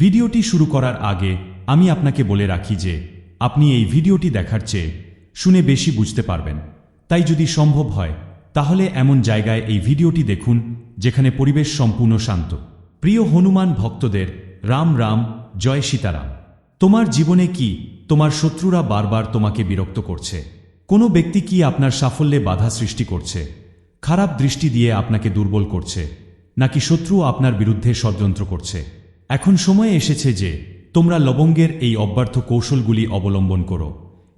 ভিডিওটি শুরু করার আগে আমি আপনাকে বলে রাখি যে আপনি এই ভিডিওটি দেখার চেয়ে শুনে বেশি বুঝতে পারবেন। তাই যদি সম্ভব হয়, তাহলে এমন জায়গায় এই ভিডিওটি দেখুন, যেখানে পরিবেশ সম্পূর্ণ শান্ত। প্রিয় হনুমান ভক্তদের, রাম রাম, জয় সীতারাম। তোমার জীবনে কি তোমার শত্রুরা বারবার তোমাকে বিরক্ত করছে? কোনো ব্যক্তি কি আপনার সাফল্যে বাধা সৃষ্টি করছে? খারাপ দৃষ্টি দিয়ে আপনাকে দুর্বল করছে? নাকি শত্রু আপনার বিরুদ্ধে ষড়যন্ত্র করছে? এখন সময় এসেছে যে তোমরা লবঙ্গের এই অব্যর্থ কৌশলগুলি অবলম্বন করো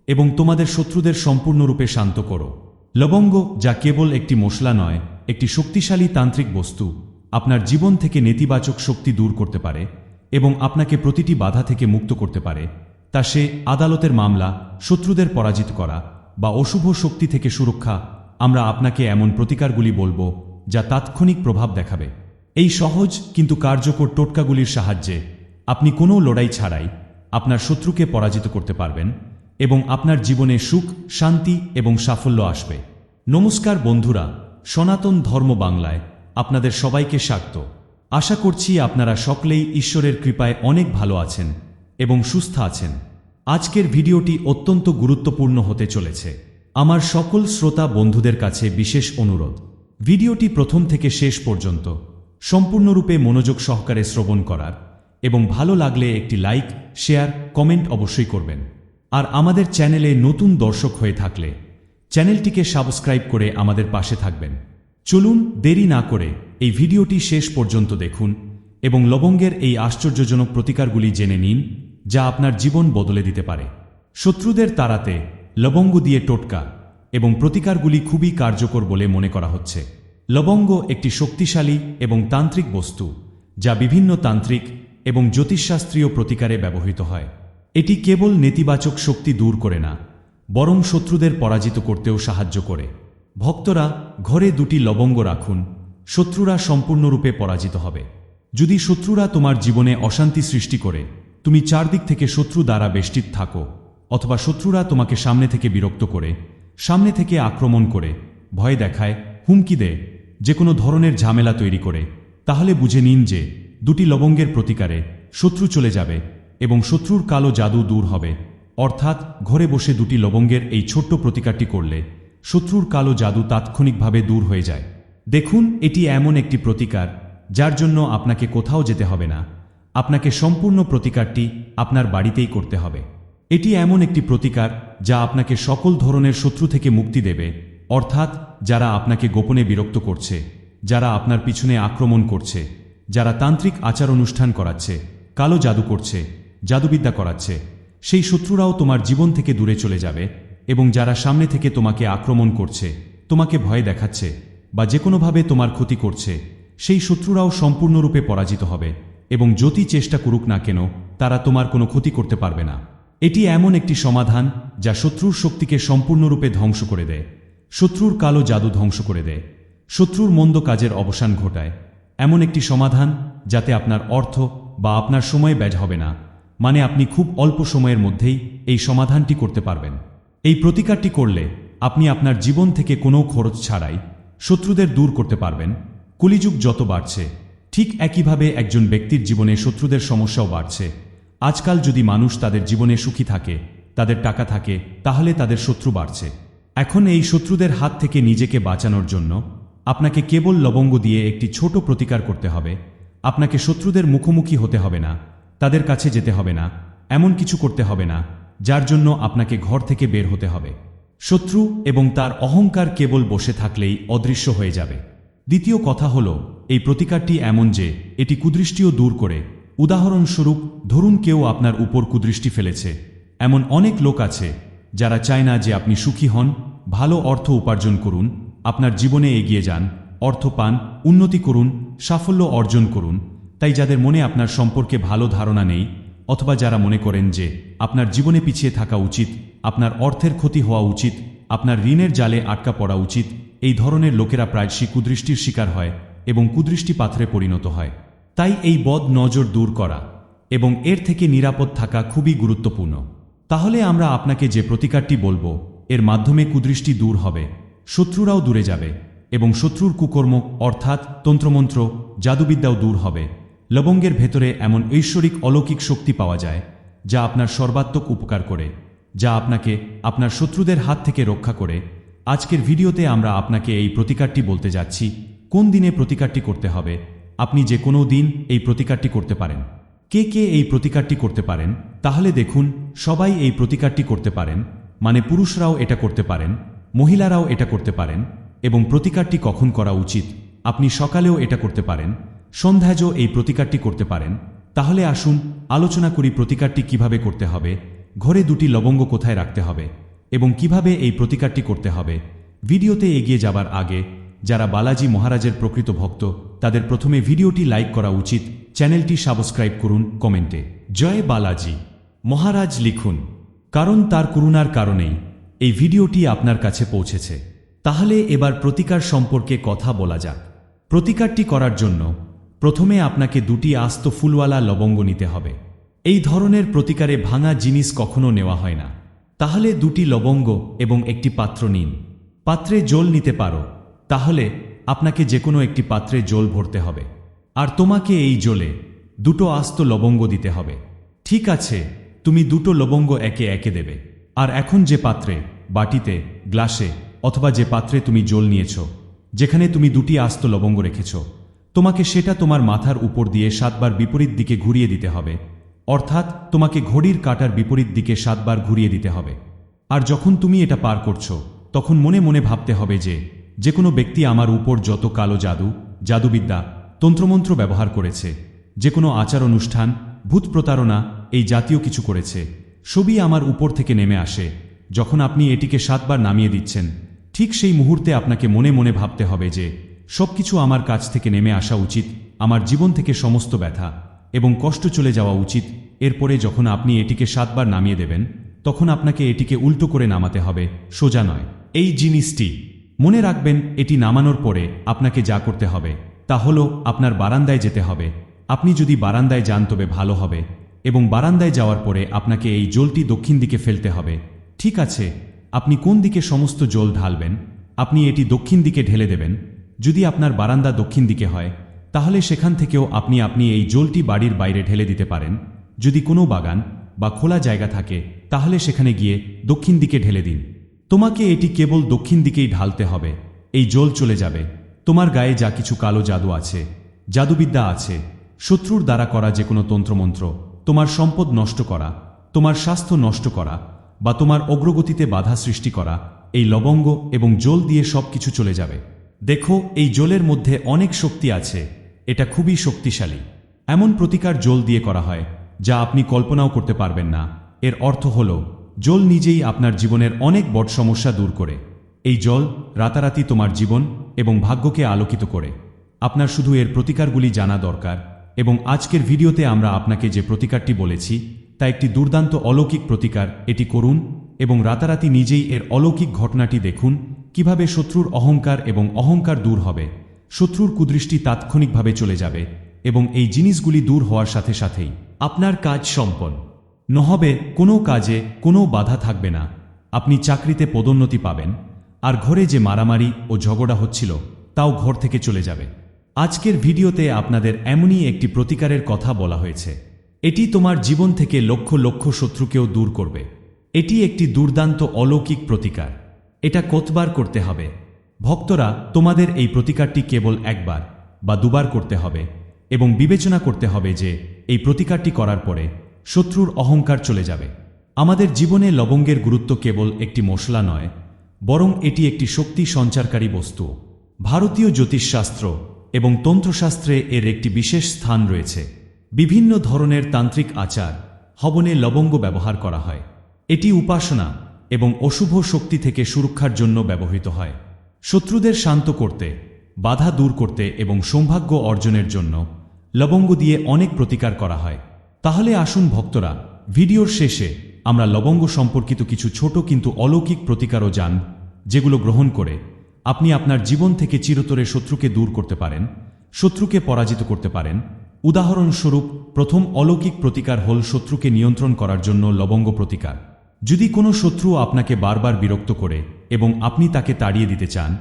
এবং তোমাদের শত্রুদের সম্পূর্ণরূপে শান্ত করো। লবঙ্গ যা কেবল একটি মশলা নয়, একটি শক্তিশালী তান্ত্রিক বস্তু, আপনার জীবন থেকে নেতিবাচক শক্তি দূর করতে পারে এবং আপনাকে প্রতিটি বাধা থেকে মুক্ত করতে পারে, তা সে আদালতের মামলা, শত্রুদের পরাজিত করা বা অশুভ শক্তি থেকে সুরক্ষা আমরা আপনাকে এমন প্রতিকারগুলি বলব যা তাৎক্ষণিক প্রভাব দেখাবে। এই সহজ কিন্তু কার্যকর টোটকাগুলির সাহায্যে আপনি কোনো লড়াই ছাড়াই আপনার শত্রুকে পরাজিত করতে পারবেন এবং আপনার জীবনে সুখ, শান্তি এবং সাফল্য আসবে। নমস্কার বন্ধুরা, সনাতন ধর্ম বাংলায় আপনাদের সবাইকে স্বাগত। আশা করছি আপনারা সকলেই ঈশ্বরের কৃপায় অনেক ভালো আছেন এবং সুস্থ আছেন। আজকের ভিডিওটি অত্যন্ত গুরুত্বপূর্ণ হতে চলেছে। আমার সকল শ্রোতা বন্ধুদের কাছে বিশেষ অনুরোধ। ভিডিওটি প্রথম থেকে শেষ পর্যন্ত সম্পূর্ণরূপে মনোযোগ সহকারে শ্রবণ করার এবং ভালো লাগলে একটি লাইক, শেয়ার, কমেন্ট অবশ্যই করবেন। আর আমাদের চ্যানেলে নতুন দর্শক হয়ে থাকলে চ্যানেলটিকে সাবস্ক্রাইব করে আমাদের পাশে থাকবেন। চলুন দেরি না করে এই ভিডিওটি শেষ পর্যন্ত দেখুন এবং লবঙ্গের এই আশ্চর্যজনক প্রতিকারগুলি জেনে নিন, যা আপনার জীবন বদলে দিতে পারে। শত্রুদের তাড়াতে লবঙ্গ দিয়ে টোটকা এবং প্রতিকারগুলি খুবই কার্যকর বলে মনে করা হচ্ছে। লবঙ্গ একটি শক্তিশালী এবং তান্ত্রিক বস্তু, যা বিভিন্ন তান্ত্রিক এবং জ্যোতিষশাস্ত্রীয় প্রতিকারে ব্যবহৃত হয়। এটি কেবল নেতিবাচক শক্তি দূর করে না, বরং শত্রুদের পরাজিত করতেও সাহায্য করে। ভক্তরা ঘরে দুটি লবঙ্গ রাখুন, শত্রুরা সম্পূর্ণরূপে পরাজিত হবে। যদি শত্রুরা তোমার জীবনে অশান্তি সৃষ্টি করে, তুমি চারদিক থেকে শত্রু দ্বারা বেষ্টিত থাকো, অথবা শত্রুরা তোমাকে সামনে থেকে বিরক্ত করে, সামনে থেকে আক্রমণ করে, ভয় দেখায় হুমকি দেয়, যে কোনো ধরনের ঝামেলা তৈরি করে। তাহলে বুঝে নিন যে, দুটি লবঙ্গের প্রতিকারে শত্রু চলে যাবে এবং শত্রুর কালো জাদু দূর হবে। অর্থাৎ, ঘরে বসে দুটি লবঙ্গের এই ছোট্ট প্রতিকারটি করলে শত্রুর কালো জাদু তাৎক্ষণিকভাবে দূর হয়ে যায়। দেখুন, এটি এমন একটি প্রতিকার, যার জন্য আপনাকে কোথাও যেতে হবে না। আপনাকে সম্পূর্ণ প্রতিকারটি আপনার বাড়িতেই করতে হবে। এটি এমন একটি প্রতিকার, যা আপনাকে সকল ধরনের শত্রু থেকে মুক্তি দেবে অর্থাৎ যারা আপনাকে গোপনে বিরক্ত করছে, যারা আপনার পিছনে আক্রমণ করছে, যারা তান্ত্রিক আচার অনুষ্ঠান করাচ্ছে, কালো জাদু করছে, জাদুবিদ্যা করাচ্ছে, সেই শত্রুরাও তোমার জীবন থেকে দূরে চলে যাবে এবং যারা সামনে থেকে তোমাকে আক্রমণ করছে, তোমাকে ভয় দেখাচ্ছে বা যে কোনোভাবে তোমার ক্ষতি করছে, সেই শত্রুরাও সম্পূর্ণরূপে পরাজিত হবে এবং যতই চেষ্টা করুক না কেন, তারা তোমার কোনো ক্ষতি করতে পারবে না। এটি এমন একটি সমাধান যা শত্রুর শক্তিকে সম্পূর্ণরূপে ধ্বংস করে দেয়। শত্রুর কালো জাদু ধ্বংস করে দেয়। শত্রুর মন্দ কাজের অবসান ঘটায়। এমন একটি সমাধান, যাতে আপনার অর্থ বা আপনার সময় ব্যয় হবে না। মানে আপনি খুব অল্প সময়ের মধ্যেই এই সমাধানটি করতে পারবেন। এই প্রতিকারটি করলে আপনি আপনার জীবন থেকে কোনো খরচ ছাড়াই শত্রুদের দূর করতে পারবেন। কলিযুগ যত বাড়ছে, ঠিক একইভাবে একজন ব্যক্তির জীবনে শত্রুদের সমস্যাও বাড়ছে। আজকাল যদি মানুষ তাদের জীবনে সুখী থাকে, তাদের টাকা থাকে, তাহলে তাদের শত্রু বাড়ছে। এখন এই শত্রুদের হাত থেকে নিজেকে বাঁচানোর জন্য আপনাকে কেবল লবঙ্গ দিয়ে একটি ছোট প্রতিকার করতে হবে। আপনাকে শত্রুদের মুখোমুখি হতে হবে না, তাদের কাছে যেতে হবে না, এমন কিছু করতে হবে না, যার জন্য আপনাকে ঘর থেকে বের হতে হবে। শত্রু এবং তার অহংকার কেবল বসে থাকলেই অদৃশ্য হয়ে যাবে। দ্বিতীয় কথা হল, এই প্রতিকারটি এমন যে, এটি কুদৃষ্টিও দূর করে। উদাহরণস্বরূপ, ধরুন কেউ আপনার উপর কুদৃষ্টি ফেলেছে। এমন অনেক লোক আছে, যারা চায় না যে আপনি সুখী হন ভালো অর্থ উপার্জন করুন, আপনার জীবনে এগিয়ে যান, অর্থ পান, উন্নতি করুন, সাফল্য অর্জন করুন। তাই যাদের মনে আপনার সম্পর্কে ভালো ধারণা নেই, অথবা যারা মনে করেন যে আপনার জীবনে পিছিয়ে থাকা উচিত, আপনার অর্থের ক্ষতি হওয়া উচিত, আপনার ঋণের জালে আটকা পড়া উচিত, এই ধরনের লোকেরা প্রায়শই কুদৃষ্টির শিকার হয় এবং কুদৃষ্টি পাথরে পরিণত হয়। তাই এই বদ নজর দূর করা এবং এর থেকে নিরাপদ থাকা খুবই গুরুত্বপূর্ণ। তাহলে আমরা আপনাকে যে প্রতিকারটি বলব এর মাধ্যমে কুদৃষ্টি দূর হবে, শত্রুরাও দূরে যাবে, এবং শত্রুর কুকর্ম, অর্থাৎ তন্ত্রমন্ত্র, জাদুবিদ্যাও দূর হবে। লবঙ্গের ভেতরে এমন ঐশ্বরিক অলৌকিক শক্তি পাওয়া যায়, যা আপনার সর্বাত্মক উপকার করে, যা আপনাকে আপনার শত্রুদের হাত থেকে রক্ষা করে। আজকের ভিডিওতে আমরা আপনাকে এই প্রতিকারটি বলতে যাচ্ছি, কোন দিনে প্রতিকারটি করতে হবে, আপনি যে কোনো দিন এই প্রতিকারটি করতে পারেন। কে কে এই প্রতিকারটি করতে পারেন, তাহলে দেখুন, সবাই এই প্রতিকারটি করতে পারেন। মানে পুরুষরাও এটা করতে পারেন, মহিলারাও এটা করতে পারেন, এবং প্রতিকারটি কখন করা উচিত, আপনি সকালেও এটা করতে পারেন, সন্ধ্যাজও এই প্রতিকারটি করতে পারেন। তাহলে আসুন, আলোচনা করি প্রতিকারটি কীভাবে করতে হবে, ঘরে দুটি লবঙ্গ কোথায় রাখতে হবে, এবং কীভাবে এই প্রতিকারটি করতে হবে। ভিডিওতে এগিয়ে যাবার আগে, যারা বালাজি মহারাজের প্রকৃত ভক্ত, তাদের প্রথমে ভিডিওটি লাইক করা উচিত, চ্যানেলটি সাবস্ক্রাইব করুন কমেন্টে। জয় বালাজি। মহারাজ লিখুন কারণ তার করুণার কারণেই এই ভিডিওটি আপনার কাছে পৌঁছেছে। তাহলে এবার প্রতিকার সম্পর্কে কথা বলা যাক। প্রতিকারটি করার জন্য প্রথমে আপনাকে দুটি আস্ত ফুলওয়ালা লবঙ্গ নিতে হবে। এই ধরনের প্রতিকারে ভাঙা জিনিস কখনো নেওয়া হয় না। তাহলে দুটি লবঙ্গ এবং একটি পাত্র নিন। পাত্রে জল নিতে পারো, তাহলে আপনাকে যে কোনো একটি পাত্রে জল ভরতে হবে। আর তোমাকে এই জলে দুটো আস্ত লবঙ্গ দিতে হবে। ঠিক আছে। তুমি দুটো লবঙ্গ একে একে দেবে। আর এখন যে পাত্রে, বাটিতে, গ্লাসে, অথবা যে পাত্রে তুমি জল নিয়েছ, যেখানে তুমি দুটি আস্ত লবঙ্গ রেখেছ, তোমাকে সেটা তোমার মাথার উপর দিয়ে সাতবার বিপরীত দিকে ঘুরিয়ে দিতে হবে। অর্থাৎ, তোমাকে ঘড়ির কাটার বিপরীত দিকে সাতবার ঘুরিয়ে দিতে হবে। আর যখন তুমি এটা পার করছ, তখন মনে মনে ভাবতে হবে যে যে কোনো ব্যক্তি আমার উপর যত কালো জাদু, জাদুবিদ্যা, তন্ত্রমন্ত্র ব্যবহার করেছে যে কোনো আচার অনুষ্ঠান, ভূত প্রতারণা এই জাতীয় কিছু করেছে। সবই আমার উপর থেকে নেমে আসে। যখন আপনি এটিকে সাতবার নামিয়ে দিচ্ছেন, ঠিক সেই মুহূর্তে আপনাকে মনে মনে ভাবতে হবে যে, সবকিছু আমার কাছ থেকে নেমে আসা উচিত, আমার জীবন থেকে সমস্ত ব্যথা এবং কষ্ট চলে যাওয়া উচিত। এরপরে যখন আপনি এটিকে সাতবার নামিয়ে দেবেন, তখন আপনাকে এটিকে উল্টো করে নামাতে হবে, সোজা নয়। এই জিনিসটি মনে রাখবেন, এটি নামানোর পরে আপনাকে যা করতে হবে, তা হল আপনার বারান্দায় যেতে হবে। আপনি যদি বারান্দায় যান তবে ভালো হবে। এবং বারান্দায় যাওয়ার পরে আপনাকে এই জলটি দক্ষিণ দিকে ফেলতে হবে। ঠিক আছে, আপনি কোন দিকে সমস্ত জল ঢালবেন? আপনি এটি দক্ষিণ দিকে ঢেলে দেবেন। যদি আপনার বারান্দা দক্ষিণ দিকে হয়, তাহলে সেখান থেকেও আপনি আপনি এই জলটি বাড়ির বাইরে ঢেলে দিতে পারেন। যদি কোনো বাগান বা খোলা জায়গা থাকে, তাহলে সেখানে গিয়ে দক্ষিণ দিকে ঢেলে দিন। তোমাকে এটি কেবল দক্ষিণ দিকেই ঢালতে হবে। এই জল চলে যাবে। তোমার গায়ে যা কিছু কালো জাদু আছে, জাদুবিদ্যা আছে, শত্রুর দ্বারা করা যে কোনো তন্ত্রমন্ত্র। তোমার সম্পদ নষ্ট করা, তোমার স্বাস্থ্য নষ্ট করা, বা তোমার অগ্রগতিতে বাধা সৃষ্টি করা, এই লবঙ্গ এবং জল দিয়ে সব কিছু চলে যাবে। দেখো, এই জলের মধ্যে অনেক শক্তি আছে, এটা খুবই শক্তিশালী। এমন প্রতিকার জল দিয়ে করা হয়, যা আপনি কল্পনাও করতে পারবেন না। এর অর্থ হল, জল নিজেই আপনার জীবনের অনেক বড় সমস্যা দূর করে। এই জল রাতারাতি তোমার জীবন এবং ভাগ্যকে আলোকিত করে। আপনার শুধু এর প্রতিকারগুলি জানা দরকার এবং আজকের ভিডিওতে আমরা আপনাকে যে প্রতিকারটি বলেছি, তা একটি দুর্দান্ত অলৌকিক প্রতিকার। এটি করুন এবং রাতারাতি নিজেই এর অলৌকিক ঘটনাটি দেখুন, কীভাবে শত্রুর অহংকার এবং অহংকার দূর হবে। শত্রুর কুদৃষ্টি তাৎক্ষণিকভাবে চলে যাবে এবং এই জিনিসগুলি দূর হওয়ার সাথে সাথেই আপনার কাজ সম্পন্ন। নহবে কোনো কাজে কোনো বাধা থাকবে না। আপনি চাকরিতে পদোন্নতি পাবেন, আর ঘরে যে মারামারি ও ঝগড়া হচ্ছিল, তাও ঘর থেকে চলে যাবে। আজকের ভিডিওতে আপনাদের এমনই একটি প্রতিকারের কথা বলা হয়েছে। এটি তোমার জীবন থেকে লক্ষ লক্ষ শত্রুকেও দূর করবে। এটি একটি দুর্দান্ত অলৌকিক প্রতিকার। এটা কতবার করতে হবে? ভক্তরা, তোমাদের এই প্রতিকারটি কেবল একবার বা দুবার করতে হবে এবং বিবেচনা করতে হবে যে এই প্রতিকারটি করার পরে শত্রুর অহংকার চলে যাবে। আমাদের জীবনে লবঙ্গের গুরুত্ব কেবল একটি মশলা নয়, বরং এটি একটি শক্তি সঞ্চারকারী বস্তু। ভারতীয় জ্যোতিষশাস্ত্র এবং তন্ত্রশাস্ত্রে এর একটি বিশেষ স্থান রয়েছে। বিভিন্ন ধরনের তান্ত্রিক আচার হবনে লবঙ্গ ব্যবহার করা হয়। এটি উপাসনা এবং অশুভ শক্তি থেকে সুরক্ষার জন্য ব্যবহৃত হয়। শত্রুদের শান্ত করতে, বাধা দূর করতে এবং সৌভাগ্য অর্জনের জন্য লবঙ্গ দিয়ে অনেক প্রতিকার করা হয়। তাহলে আসুন ভক্তরা, ভিডিওর শেষে আমরা লবঙ্গ সম্পর্কিত কিছু ছোট কিন্তু অলৌকিক প্রতিকারও জান, যেগুলো গ্রহণ করে আপনি আপনার জীবন থেকে চিরতরে শত্রুকে দূর করতে পারেন, শত্রুকে পরাজিত করতে পারেন। উদাহরণস্বরূপ, প্রথম অলৌকিক প্রতিকার হল শত্রুকে নিয়ন্ত্রণ করার জন্য লবঙ্গ প্রতিকার। যদি কোনো শত্রু আপনাকে বারবার বিরক্ত করে এবং আপনি তাকে তাড়িয়ে দিতে চান,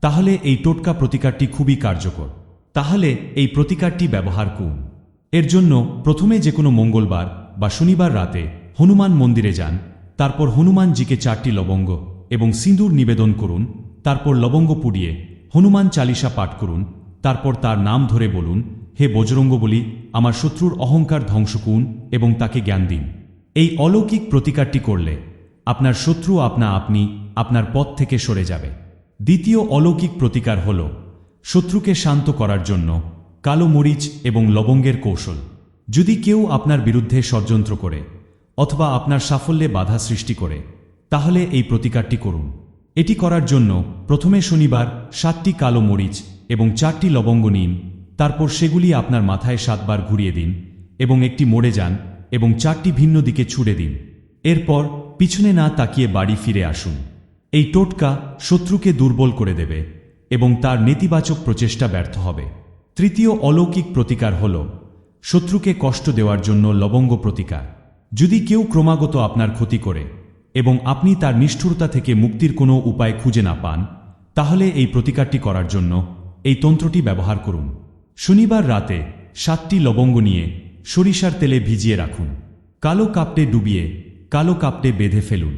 তাহলে এই টোটকা প্রতিকারটি খুবই কার্যকর। তাহলে এই প্রতিকারটি ব্যবহার করুন। এর জন্য প্রথমে যে কোনো মঙ্গলবার বা শনিবার রাতে হনুমান মন্দিরে যান, তারপর হনুমানজিকে চারটি লবঙ্গ এবং সিঁদুর নিবেদন করুন তারপর লবঙ্গ পুড়িয়ে হনুমান চালিসা পাঠ করুন, তারপর তার নাম ধরে বলুন, হে বজরঙ্গ বলি আমার শত্রুর অহংকার ধ্বংস করুন এবং তাকে জ্ঞান দিন। এই অলৌকিক প্রতিকারটি করলে আপনার শত্রু আপনা আপনি আপনার পথ থেকে সরে যাবে। দ্বিতীয় অলৌকিক প্রতিকার হল শত্রুকে শান্ত করার জন্য কালো মরিচ এবং লবঙ্গের কৌশল। যদি কেউ আপনার বিরুদ্ধে ষড়যন্ত্র করে অথবা আপনার সাফল্যে বাধা সৃষ্টি করে, তাহলে এই প্রতিকারটি করুন। এটি করার জন্য প্রথমে শনিবার সাতটি কালো মরিচ এবং চারটি লবঙ্গ নিন, তারপর সেগুলি আপনার মাথায় সাতবার ঘুরিয়ে দিন এবং একটি মোড়ে যান এবং চারটি ভিন্ন দিকে ছুড়ে দিন। এরপর পিছনে না তাকিয়ে বাড়ি ফিরে আসুন। এই টোটকা শত্রুকে দুর্বল করে দেবে এবং তার নেতিবাচক প্রচেষ্টা ব্যর্থ হবে। তৃতীয় অলৌকিক প্রতিকার হল শত্রুকে কষ্ট দেওয়ার জন্য লবঙ্গ প্রতিকার। যদি কেউ ক্রমাগত আপনার ক্ষতি করে এবং আপনি তার নিষ্ঠুরতা থেকে মুক্তির কোনো উপায় খুঁজে না পান, তাহলে এই প্রতিকারটি করার জন্য এই তন্ত্রটি ব্যবহার করুন। শনিবার রাতে সাতটি লবঙ্গ নিয়ে সরিষার তেলে ভিজিয়ে রাখুন। কালো কাপটে ডুবিয়ে কালো কাপটে বেঁধে ফেলুন।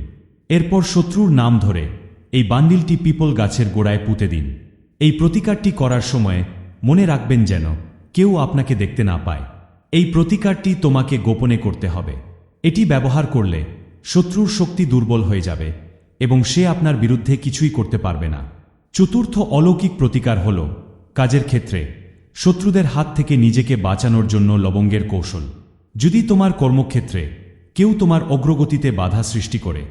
এরপর শত্রুর নাম ধরে এই বান্ডিলটি পিপল গাছের গোড়ায় পুঁতে দিন। এই প্রতিকারটি করার সময় মনে রাখবেন যেন কেউ আপনাকে দেখতে না পায়। এই প্রতিকারটি তোমাকে গোপনে করতে হবে। এটি ব্যবহার করলে শত্রুর শক্তি দুর্বল হয়ে যাবে, এবং সে আপনার বিরুদ্ধে কিছুই করতে পারবে না। চতুর্থ অলৌকিক প্রতিকার হল কাজের ক্ষেত্রে শত্রুদের হাত থেকে নিজেকে বাঁচানোর জন্য লবঙ্গের কৌশল। যদি তোমার কর্মক্ষেত্রে কেউ তোমার অগ্রগতিতে বাধা সৃষ্টি করে,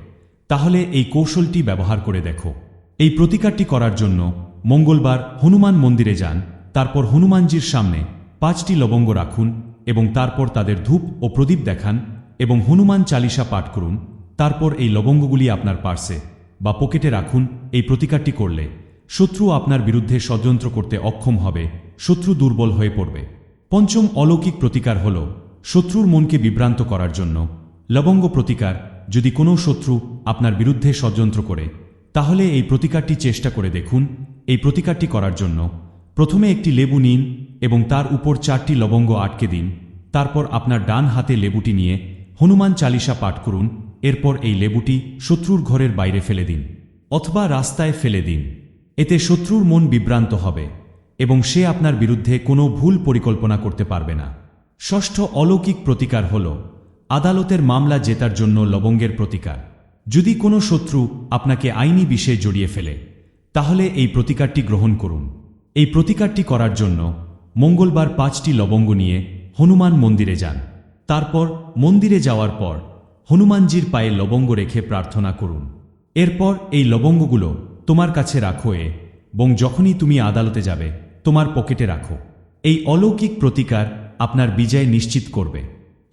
তাহলে এই কৌশলটি ব্যবহার করে দেখো। এই প্রতিকারটি করার জন্য মঙ্গলবার হনুমান মন্দিরে যান, তারপর হনুমানজির সামনে পাঁচটি লবঙ্গ রাখুন এবং তারপর তাদের ধূপ ও প্রদীপ দেখান এবং হনুমান চালিসা পাঠ করুন, তারপর এই লবঙ্গগুলি আপনার পার্সে বা পকেটে রাখুন, এই প্রতিকারটি করলে শত্রু আপনার বিরুদ্ধে ষড়যন্ত্র করতে অক্ষম হবে, শত্রু দুর্বল হয়ে পড়বে। পঞ্চম অলৌকিক প্রতিকার হল শত্রুর মনকে বিভ্রান্ত করার জন্য। লবঙ্গ প্রতিকার, যদি কোনো শত্রু আপনার বিরুদ্ধে ষড়যন্ত্র করে, তাহলে এই প্রতিকারটি চেষ্টা করে দেখুন, এই প্রতিকারটি করার জন্য প্রথমে একটি লেবু নিন এবং তার উপর চারটি লবঙ্গ আটকে দিন, তারপর আপনার ডান হাতে লেবুটি নিয়ে হনুমান চালিসা পাঠ করুন, এরপর এই লেবুটি শত্রুর ঘরের বাইরে ফেলে দিন, অথবা রাস্তায় ফেলে দিন। এতে শত্রুর মন বিভ্রান্ত হবে, এবং সে আপনার বিরুদ্ধে কোনো ভুল পরিকল্পনা করতে পারবে না। ষষ্ঠ অলৌকিক প্রতিকার হল, আদালতের মামলা জেতার জন্য লবঙ্গের প্রতিকার। যদি কোনো শত্রু আপনাকে আইনি বিষয়ে জড়িয়ে ফেলে, তাহলে এই প্রতিকারটি গ্রহণ করুন। এই প্রতিকারটি করার জন্য মঙ্গলবার পাঁচটি লবঙ্গ নিয়ে হনুমান মন্দিরে যান। তারপর মন্দিরে যাওয়ার পর হনুমানজির পায়ে লবঙ্গ রেখে প্রার্থনা করুন। এরপর এই লবঙ্গগুলো তোমার কাছে রাখো এ, এবং যখনই তুমি আদালতে যাবে, তোমার পকেটে রাখো। এই অলৌকিক প্রতিকার আপনার বিজয় নিশ্চিত করবে।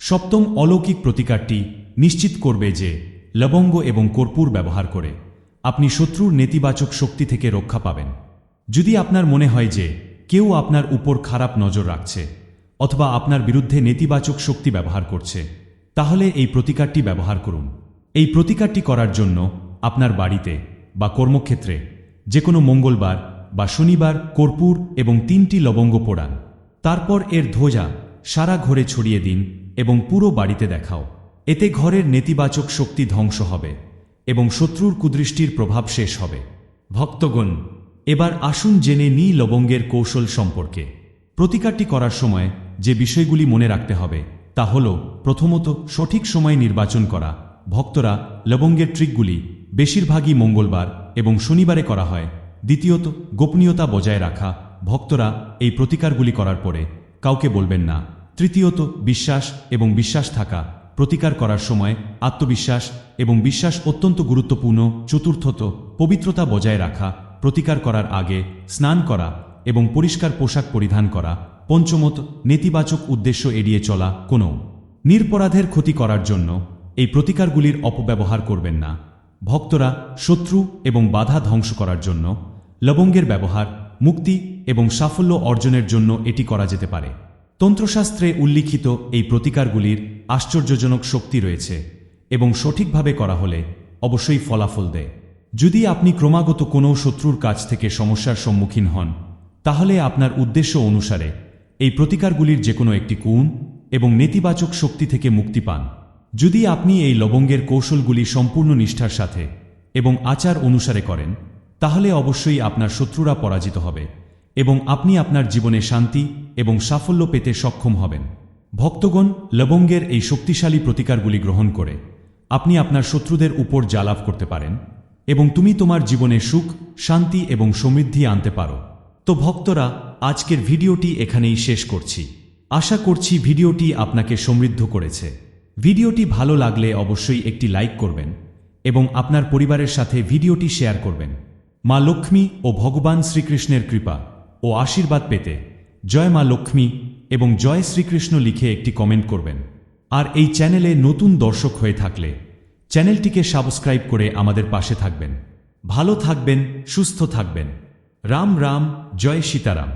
সপ্তম অলৌকিক প্রতিকারটি নিশ্চিত করবে যে লবঙ্গ এবং কর্পূর ব্যবহার করে আপনি শত্রুর নেতিবাচক শক্তি থেকে রক্ষা পাবেন। যদি আপনার মনে হয় যে কেউ আপনার উপর খারাপ নজর রাখছে অথবা আপনার বিরুদ্ধে নেতিবাচক শক্তি ব্যবহার করছে, তাহলে এই প্রতিকারটি ব্যবহার করুন। এই প্রতিকারটি করার জন্য আপনার বাড়িতে বা কর্মক্ষেত্রে যে কোনো মঙ্গলবার বা শনিবার কর্পূর এবং তিনটি লবঙ্গ পোড়ান। তারপর এর ধ্বজা সারা ঘরে ছড়িয়ে দিন এবং পুরো বাড়িতে দেখাও। এতে ঘরের নেতিবাচক শক্তি ধ্বংস হবে এবং শত্রুর কুদৃষ্টির প্রভাব শেষ হবে। ভক্তগণ, এবার আসুন জেনে নি লবঙ্গের কৌশল সম্পর্কে। প্রতিকারটি করার সময় যে বিষয়গুলি মনে রাখতে হবে, তা হল প্রথমত সঠিক সময় নির্বাচন করা। ভক্তরা লবঙ্গের ট্রিকগুলি বেশিরভাগই মঙ্গলবার এবং শনিবারে করা হয়। দ্বিতীয়ত, গোপনীয়তা বজায় রাখা। ভক্তরা এই প্রতিকারগুলি করার পরে কাউকে বলবেন না। তৃতীয়ত, বিশ্বাস এবং বিশ্বাস থাকা। প্রতিকার করার সময় আত্মবিশ্বাস এবং বিশ্বাস অত্যন্ত গুরুত্বপূর্ণ। চতুর্থত, পবিত্রতা বজায় রাখা। প্রতিকার করার আগে স্নান করা এবং পরিষ্কার পোশাক পরিধান করা। পঞ্চমত নেতিবাচক উদ্দেশ্য এড়িয়ে চলা কোনো। নিরপরাধের ক্ষতি করার জন্য এই প্রতিকারগুলির অপব্যবহার করবেন না। ভক্তরা শত্রু এবং বাধা ধ্বংস করার জন্য লবঙ্গের ব্যবহার, মুক্তি এবং সাফল্য অর্জনের জন্য এটি করা যেতে পারে। তন্ত্রশাস্ত্রে উল্লিখিত এই প্রতিকারগুলির আশ্চর্যজনক শক্তি রয়েছে এবং সঠিকভাবে করা হলে অবশ্যই ফলাফল দেয়। যদি আপনি ক্রমাগত কোনো শত্রুর কাছ থেকে সমস্যার সম্মুখীন হন, তাহলে আপনার উদ্দেশ্য অনুসারে এই প্রতিকারগুলির যে কোনো একটি গুণ এবং নেতিবাচক শক্তি থেকে মুক্তি পান। যদি আপনি এই লবঙ্গের কৌশলগুলি সম্পূর্ণ নিষ্ঠার সাথে এবং আচার অনুসারে করেন, তাহলে অবশ্যই আপনার শত্রুরা পরাজিত হবে এবং আপনি আপনার জীবনে শান্তি এবং সাফল্য পেতে সক্ষম হবেন। ভক্তগণ, লবঙ্গের এই শক্তিশালী প্রতিকারগুলি গ্রহণ করে আপনি আপনার শত্রুদের উপর জালাভ করতে পারেন এবং তুমি তোমার জীবনে সুখ, শান্তি এবং সমৃদ্ধি আনতে পারো। তো ভক্তরা আজকের ভিডিওটি এখানেই শেষ করছি। আশা করছি ভিডিওটি আপনাকে সমৃদ্ধ করেছে। ভিডিওটি ভালো লাগলে অবশ্যই একটি লাইক করবেন এবং আপনার পরিবারের সাথে ভিডিওটি শেয়ার করবেন। মা লক্ষ্মী ও ভগবান শ্রীকৃষ্ণের কৃপা ও আশীর্বাদ পেতে জয় মা লক্ষ্মী এবং জয় শ্রীকৃষ্ণ লিখে একটি কমেন্ট করবেন। আর এই চ্যানেলে নতুন দর্শক হয়ে থাকলে চ্যানেলটিকে সাবস্ক্রাইব করে আমাদের পাশে থাকবেন। ভালো থাকবেন, সুস্থ থাকবেন। রাম রাম, জয় সীতারাম।